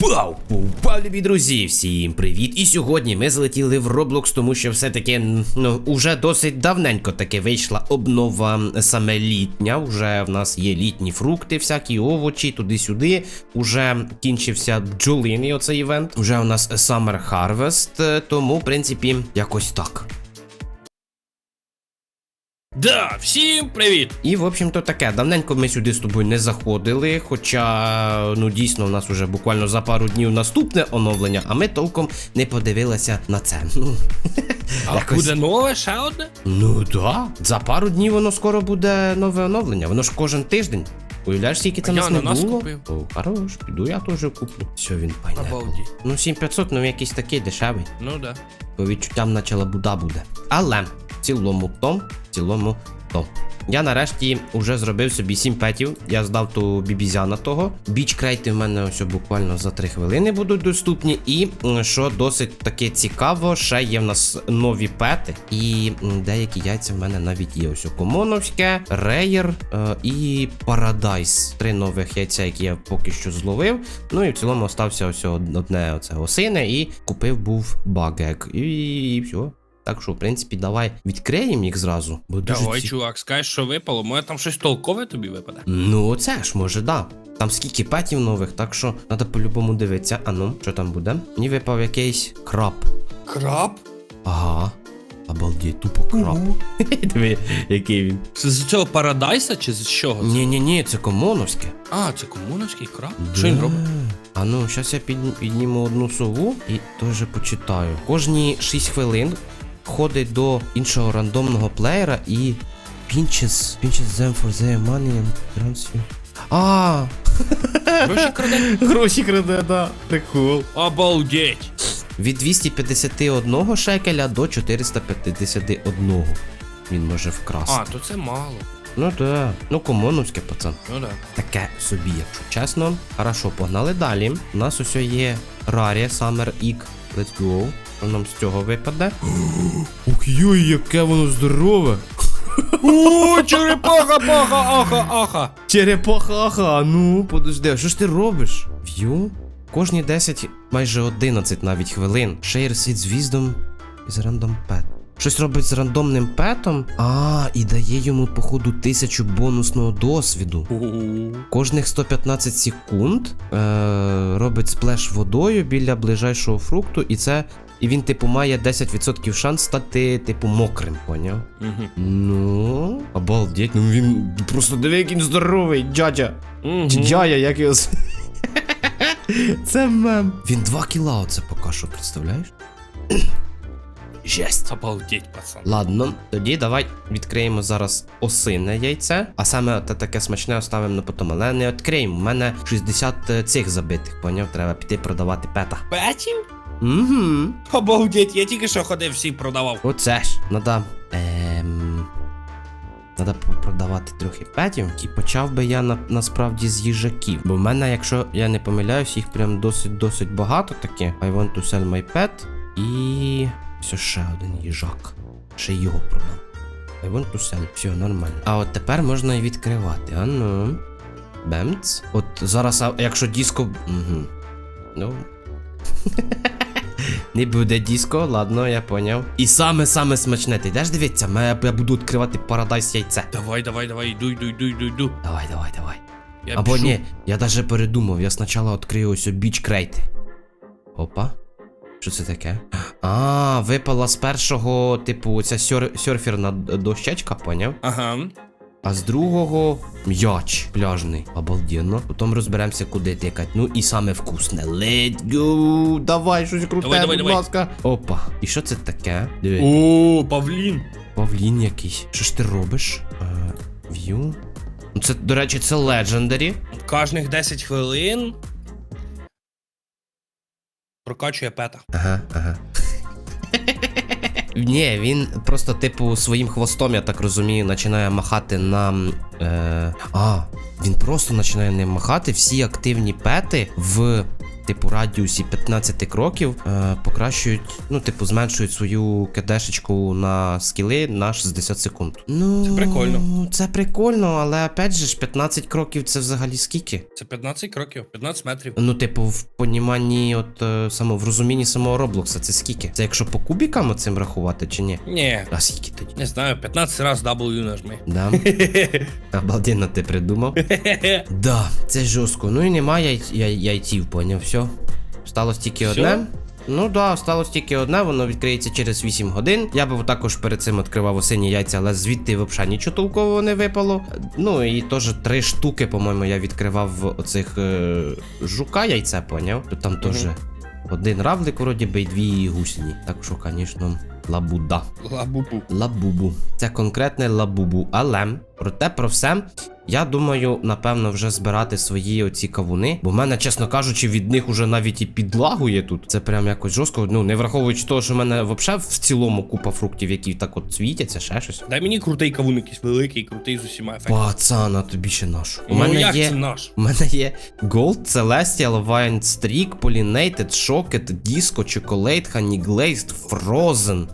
Пау! Пау, любі друзі! Всім привіт! І сьогодні ми залетіли в Roblox, тому що все-таки ну, уже досить давненько таки вийшла обнова саме літня. Уже в нас є літні фрукти, всякі овочі, туди-сюди. Уже кінчився бджолиний оцей івент. Уже у нас Summer Harvest, е, тому, в принципі, якось так. Да, всім привіт! І, в общем-то, таке. Давненько ми сюди з тобою не заходили. Хоча, ну дійсно, у нас уже буквально за пару днів наступне оновлення, а ми толком не подивилися на це. Ну, А Якось- буде нове ще одне? ну да. За пару днів воно скоро буде нове оновлення. Воно ж кожен тиждень. Уявляєш, скільки це А нас не ананас було? купив. О, хорош, піду я теж куплю. Все, він пайне. Ну, 7500, ну якийсь такий дешевий. Ну да. По відчуттям наче лабуда буде. Але цілому то, в цілому то. Я нарешті вже зробив собі 7 петів. Я здав ту бібізяна того. Біч крейти в мене ось буквально за 3 хвилини будуть доступні. І що досить таке цікаво, ще є в нас нові пети. І деякі яйця в мене навіть є. Ось комоновське, рейер е, і парадайс. Три нових яйця, які я поки що зловив. Ну і в цілому остався ось одне оце осине, і купив був багек. І, і все. Так що, в принципі, давай відкриємо їх зразу. Бо дуже Давай, ці- чувак, скажеш, що випало, може там щось толкове тобі випаде. Ну, оце ж, може, да. Там скільки петів нових, так що треба по-любому дивитися. А ну, що там буде? Мені випав якийсь краб. Краб? Ага. Обалдеть, тупо краб. Диви, який він. Це з цього парадайса чи з чого? це? Ні-ні-ні, це комоновське. А, це комуновський краб? Що він Да. робить? А ну, зараз я підні- підніму одну сову і теж почитаю. Кожні 6 хвилин ходить до іншого рандомного плеєра і pinches, pinches them for their money and grants you. А, Гроші краде? гроші краде, да. Прикол. Обалдеть! Від 251 шекеля до 451 він може вкрасти. А, то це мало. Ну да. Ну комоновське, пацан. Ну да. Таке собі, якщо чесно. Хорошо, погнали далі. У нас ось є Рарі Summer Egg. Let's go. Що нам з цього випаде? Ух юй, яке воно здорове! О, черепаха, паха, аха, аха. Черепаха, аха, ну, подожди, а що ж ти робиш? В'ю? Кожні 10, майже 11 навіть хвилин. Share seeds wisdom із random pet. Щось робить з рандомним петом? А, і дає йому, походу, тисячу бонусного досвіду. Кожних 115 секунд е, робить сплеш водою біля ближайшого фрукту, і це. І він, типу, має 10% шанс стати, типу, мокрим, поняв? Мгм. Ну, обалдеть, ну він просто диви, як він здоровий, дядя. Чи дядя, як його. Це мем. Він 2 кіла оце поки що, представляєш? Жесть. Обалдеть, пацан. Ладно, тоді давай відкриємо зараз осине яйце, а саме те таке смачне оставимо на потом. Але не відкриємо. У мене 60 цих забитих, поняв? Треба піти продавати пета. Петів? Угу. Обалдеть, я тільки що ходив, всі продавав. Оце ж, надо. Ем... Надо п- продавати трохи петів. І почав би я на, насправді з їжаків. Бо в мене, якщо я не помиляюсь, їх прям досить-досить багато таке. I want to sell my pet. І. Все ще один їжак. Ще його продам. I want to sell. Все, нормально. А от тепер можна і відкривати. А ну. Бемц. От зараз, а, якщо диско. Угу. Ну. Не буде диско, ладно, я поняв. І саме саме смачне, ти йдеш дивитися, Ме- я буду відкривати парадайс яйце. Давай, давай, давай, йду, йду, йду, йду, йду. Давай, давай, давай. Я Або біжу. ні, я даже передумав, я спочатку відкрию ось біч крейти. Опа. Що це таке? А, випала з першого, типу, ця сьор... серферна дощечка, поняв? Ага. А з другого м'яч пляжний. Обалденно. Потім розберемося, куди тикать. Ну і саме вкусне. Let's go! Давай, щось круте, Давай, давай, будь давай. ласка. Опа. І що це таке? Диви. О, павлін. Павлін якийсь. Що ж ти робиш? Е, В'ю. Ну це, до речі, це Legendary. Кожних 10 хвилин прокачує пета. Ага, ага. Ні, він просто, типу, своїм хвостом, я так розумію, починає махати нам. Е... А, він просто починає ним махати всі активні пети в типу, радіусі 15 кроків е, покращують, ну, типу, зменшують свою кедешечку на скіли на 60 секунд. Ну, Це прикольно. Це прикольно, але опять же ж, 15 кроків це взагалі скільки? Це 15 кроків, 15 метрів. Ну, типу, в поніманні, от е, само в розумінні самого Роблокса, це скільки? Це якщо по кубікам оцим рахувати чи ні? Ні, А скільки тоді? не знаю, 15 раз W нажми. Да? Обалденно ти придумав. Да, це жорстко. Ну і немає яй... яй... яйців, поняв, все. Сталося тільки все? одне. Ну да, сталося тільки одне, воно відкриється через 8 годин. Я би також перед цим відкривав осені яйця, але звідти взагалі нічого толкового не випало. Ну і теж три штуки, по-моєму, я відкривав оцих е... жука яйця, поняв? Там теж один равлик, вроді би, і дві гусені. Так що, звісно, лабуда. Лабубу. Лабубу. Це конкретне лабубу. Але проте про все. Я думаю, напевно, вже збирати свої оці кавуни. Бо в мене, чесно кажучи, від них уже навіть і підлагує тут. Це прям якось жорстко. Ну, не враховуючи того, що в мене взагалі в цілому купа фруктів, які так от світяться, ще щось. Дай мені крутий кавун якийсь великий, крутий з усіма ефектами. Пацана, тобі ще нашу. У Ну мене як є. це наш? У мене є Gold, Celestial, Vine Streak, Pollinated, Shocked, Disco, Chocolate, Honey Glazed, Frozen,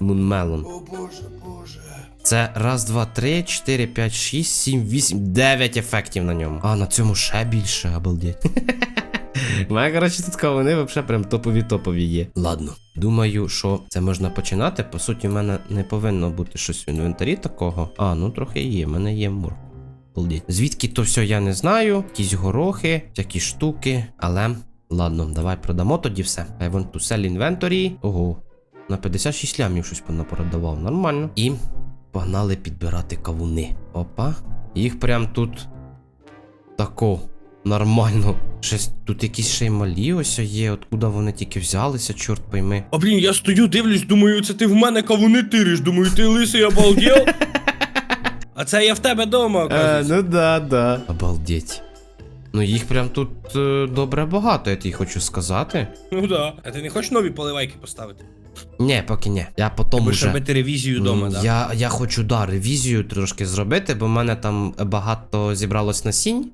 Moonmelon. О боже, боже. Це раз, два, три, чотири, п'ять, шість, сім, вісім, дев'ять ефектів на ньому. А на цьому ще більше, обалдеть. У мене, коротше, тут вони взагалі прям топові-топові є. Ладно. Думаю, що це можна починати. По суті, в мене не повинно бути щось в інвентарі такого. А, ну трохи є, в мене є мур. Обалдеть. Звідки то все я не знаю. Якісь горохи, всякі штуки. Але ладно, давай продамо тоді все. I want to sell inventory. Ого. На 56 лямів щось понапродавав. Нормально. І погнали підбирати кавуни. Опа. Їх прям тут. Тако. Нормально. Щось тут якісь ще й малі ось є. Откуда вони тільки взялися, чорт пойми. А блін, я стою, дивлюсь, думаю, це ти в мене кавуни тириш. Думаю, ти лисий обалдел. А це я в тебе дома, оказується. ну да, да. Обалдеть. Ну їх прям тут е, добре багато, я тобі хочу сказати. Ну да. А ти не хочеш нові поливайки поставити? Ні, поки ні. Я потім Будеш уже. робити ревізію вдома, да? Я, я хочу, да, ревізію трошки зробити, бо в мене там багато зібралось насінь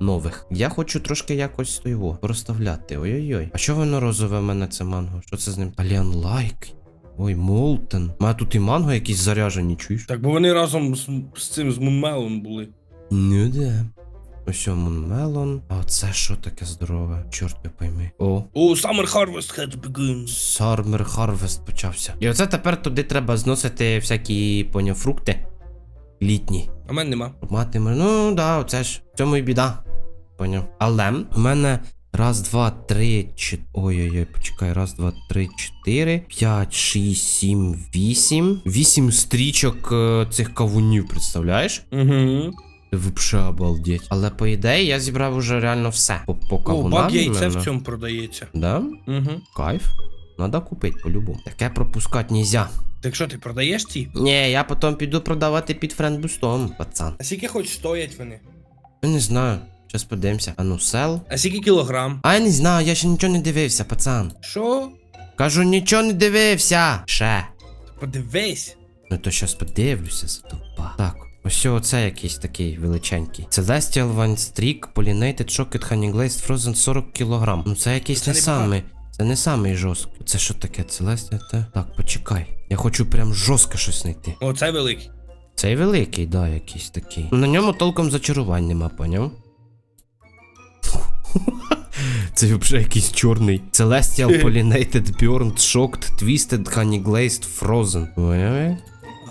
нових. Я хочу трошки якось його розставляти. Ой-ой-ой. А що воно розове в мене це манго? Що це з ним? Аліан лайк. Ой, Молтен. У мене тут і манго якісь заряжені, чуєш? Так, бо вони разом з, з цим з Мунмелом були. Ну да. Ось Мунмелон. А оце що таке здорове? Чорт не пойми. О, О, Summer Harvest had begun. Summer Harvest почався. І оце тепер туди треба зносити всякі поняв фрукти. Літні. А мене нема. Мати мене, ну да, оце ж в цьому і біда. Поняв. Але у мене раз, два, три, чотири. Ой-ой-ой, почекай, раз, два, три, чотири, п'ять, шість, сім, вісім. Вісім стрічок е, цих кавунів, представляєш? Угу. Вообще обалдеть. Але по ідеї я зібрав уже реально все. По, по О, кавунам. баг яйце в цьому продається. Да? Угу. Кайф. Надо купити по-любому. Таке пропускати нельзя. Так що ти продаєш ці? Ні, я потім піду продавати під френдбустом, пацан. А скільки хоч стоять вони? Я не знаю. Щас подивимося. А ну сел. А скільки кілограм? А я не знаю, я ще нічого не дивився, пацан. Що? Кажу, нічого не дивився. Ще. Подивись. Ну то щас подивлюся, задовба. Так. Ось оце якийсь такий величенький. Celestial One Streak, Pollinated Chocolate Honey Glazed Frozen 40 кг. Ну це якийсь Це не не самий. Це не самий жорсткий. Це що таке? Та? Так, почекай. Я хочу прям жорстко щось знайти. О, це великий. Цей великий, да, якийсь такий. На ньому толком зачарувань нема, поняв? Це взагалі якийсь чорний. Celestial Pollinated Burned Shocked Twisted Honey Glazed Frozen.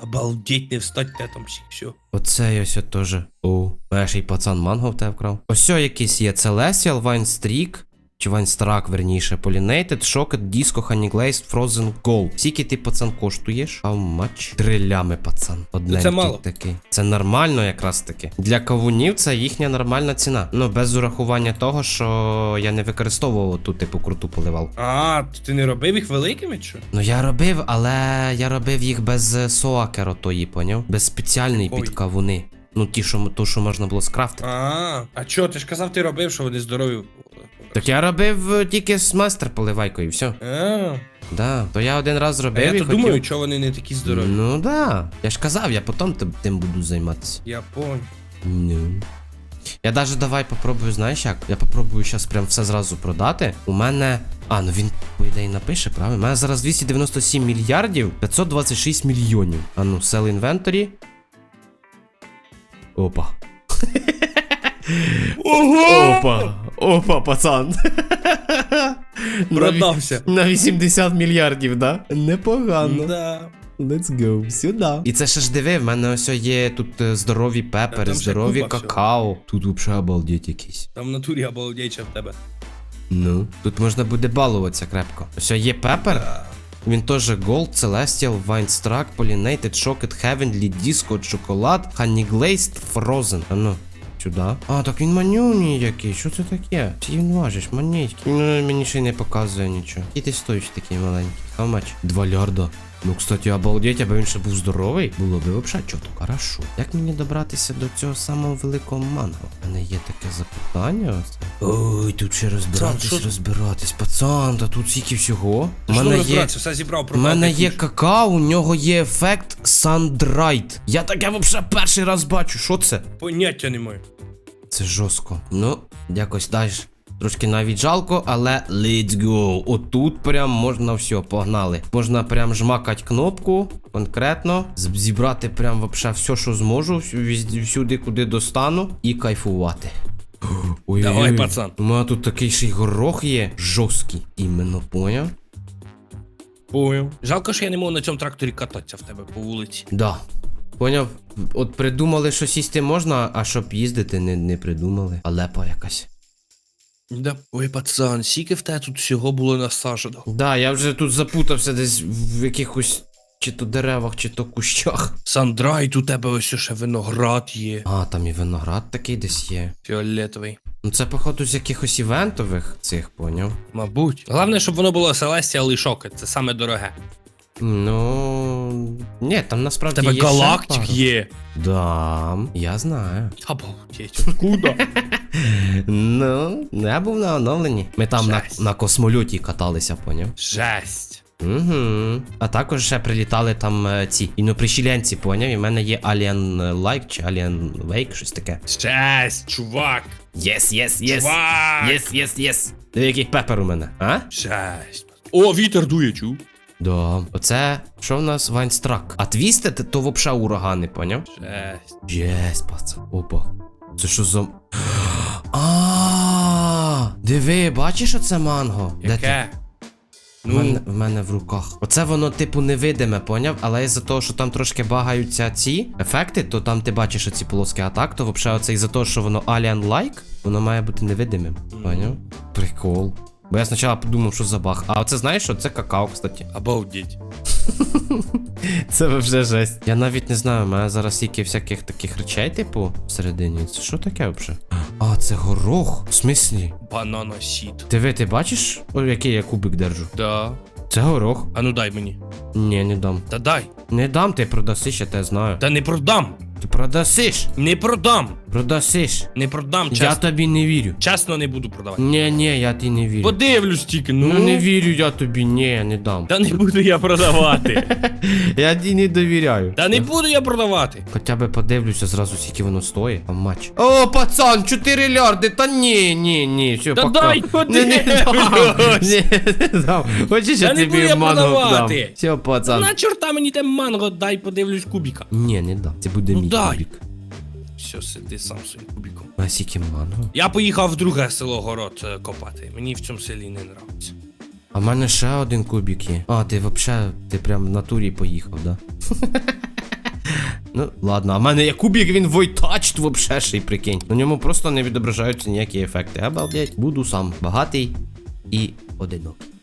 Обалдеть, не встать те там Оце. Оце ось теж. О, перший пацан манго в тебе вкрав. Ось якийсь є Celestial Vine Streak. Чи Vine верніше, Pollinated, Shocked, Disco, Honey Glazed, Frozen Gold. Скільки ти, пацан, коштуєш? How much? Три лями, пацан. Одненький це мало. такий. Це нормально якраз таки. Для кавунів це їхня нормальна ціна. Ну, без урахування того, що я не використовував ту типу круту поливалку. А, то ти не робив їх великими, чи? Ну я робив, але я робив їх без е, соакер отої, поняв? Без спеціальної під кавуни. Ну, ті, що, ту, що можна було скрафтити. А, а чо, ти ж казав, ти робив, що вони здорові. Так я робив е, тільки з мастер поливайкою, і все. А, Да. То я один раз а зробив я і то хотів... думаю, чого вони не такі здорові. Ну да. Я ж казав, я потім тим, тим буду займатися. Я понял. Ну. Я даже давай попробую, знаєш як? Я попробую зараз прям все зразу продати. У мене. А, ну він, по ідеї, напише, правильно? У мене зараз 297 мільярдів 526 мільйонів. А ну, sell inventory. Опа. Ого! Опа. Опа, пацан. Продався. На 80 мільярдів, да? Непогано. Да. Let's go. Сюди. І це ще ж диви, в мене ось є тут е, здорові пепери, там здорові какао. Тут взагалі обалдеть якийсь. Там в натурі обалдеча в тебе. Ну, тут можна буде балуватися крепко. Ось є пепер. Він теж Gold, Celestial, Wine Struck, Pollinated, Shocked, Heavenly, Disco, Шоколад, Honey Glazed, Frozen. А ну, сюди. А, так він манюній який. Що це таке? Чи він важиш, манітький. Ну, мені ще й не показує нічого. І ти стоїш такий маленький. Much? Два лярда. Ну, кстати, обалдеть, аби він ще був здоровий, було би взагалі чого хорошо. Як мені добратися до цього самого великого манго? У мене є таке запитання. Ой, тут ще розбиратись, що розбиратись. Пацан, та тут стільки всього. У мене є. все зібрав, У мене є какао, у нього є ефект Sunbright. Я таке взагалі перший раз бачу. Що це? Поняття немає. Це жорстко. Ну, якось далі. Трошки навіть жалко, але let's go. Отут прям можна все, погнали. Можна прям жмакати кнопку конкретно, зібрати прям вообще все, що зможу, всю- всюди, куди достану, і кайфувати. Ой, Давай, пацан. У мене тут такий ще й горох є. Жорсткий. Іменно, поняв? Поняв. Жалко, що я не можу на цьому тракторі кататися в тебе по вулиці. Да. Поняв? От придумали, що сісти можна, а щоб їздити, не, не придумали. А лепа якась. Да. Ой, пацан, скільки в тебе тут всього було насаджено. Да, я вже тут запутався десь в якихось чи то деревах, чи то кущах. Сандрайт, у тебе ось ще виноград є. А, там і виноград такий десь є. Фіолетовий. Ну це, походу, з якихось івентових цих, поняв? Мабуть. Головне, щоб воно було Celestial і Shocked, це саме дороге. Ну. Ні, там насправді тебе є ще галактик пару. є. Да, я знаю. Обалдеть, откуда? Ну, я був на оновленні. Ми там на, Жесть. на космольоті каталися, поняв? Жесть. Угу. А також ще прилітали там е, ці інопришілянці, поняв? І в мене є Alien Like чи Alien Wake, щось таке. Жесть, чувак. Єс, єс, єс. Чувак. Єс, єс, єс. Диви, який пепер у мене, а? Жесть. О, вітер дує, чув. Да. Оце, що в нас Вайнстрак? А твістед, то вообще урагани, поняв? Жесть. Єс, пацан. Опа. Це що за. А, диви, бачиш оце манго? Де ти? Яке? В мене, Ну, в мене в руках. Оце воно, типу, невидиме, поняв? Але із-за того, що там трошки багаються ці ефекти, то там ти бачиш оці полоски а так, то взагалі оце із-за того, що воно Alien-like, воно має бути невидимим. Поняв? Прикол. Бо я спочатку подумав, що за баг. А оце знаєш, що це какао, кстати. обалдеть. Це вже жесть. Я навіть не знаю, у мене зараз стільки всяких таких речей, типу, всередині. Це що таке взагалі? А, це горох. В смислі? Банана сіт. Диви, ти бачиш, о, який я кубик держу? Да. Це горох. А ну дай мені. Ні, не дам. Та дай. Не дам, ти продасиш, я те знаю. Та не продам. Ти продасиш. Не продам. Продасиш. Не продам, Я тобі не вірю. Чесно не буду продавати. Ні, ні, я тобі не вірю. Подивлюсь тільки, ну. Ну не вірю я тобі, ні, не дам. Та не буду я продавати. Я тобі не довіряю. Та не буду я продавати. Хоча би подивлюся зразу, скільки воно стоїть. А матч. О, пацан, 4 лярди, та ні, ні, ні, все, Та пока. дай не, не дам, ні, не дам. Хочеш, Та я не буду тобі я манго дам. продавати. Все, пацан. На чорта мені те манго, дай подивлюсь кубіка. Ні, не дам. Це буде Ну, мій дай. кубик. Все, сиди сам своїм кубіком. А скільки манго? Я поїхав в друге село город е, копати. Мені в цьому селі не нравиться. А в мене ще один кубик є. А, ти вообще, ти прям в натурі поїхав, да? ну, ладно, а в мене є кубик, він войтачт вообще ще й прикинь. На ньому просто не відображаються ніякі ефекти. Обалдеть. Буду сам багатий і одинокий.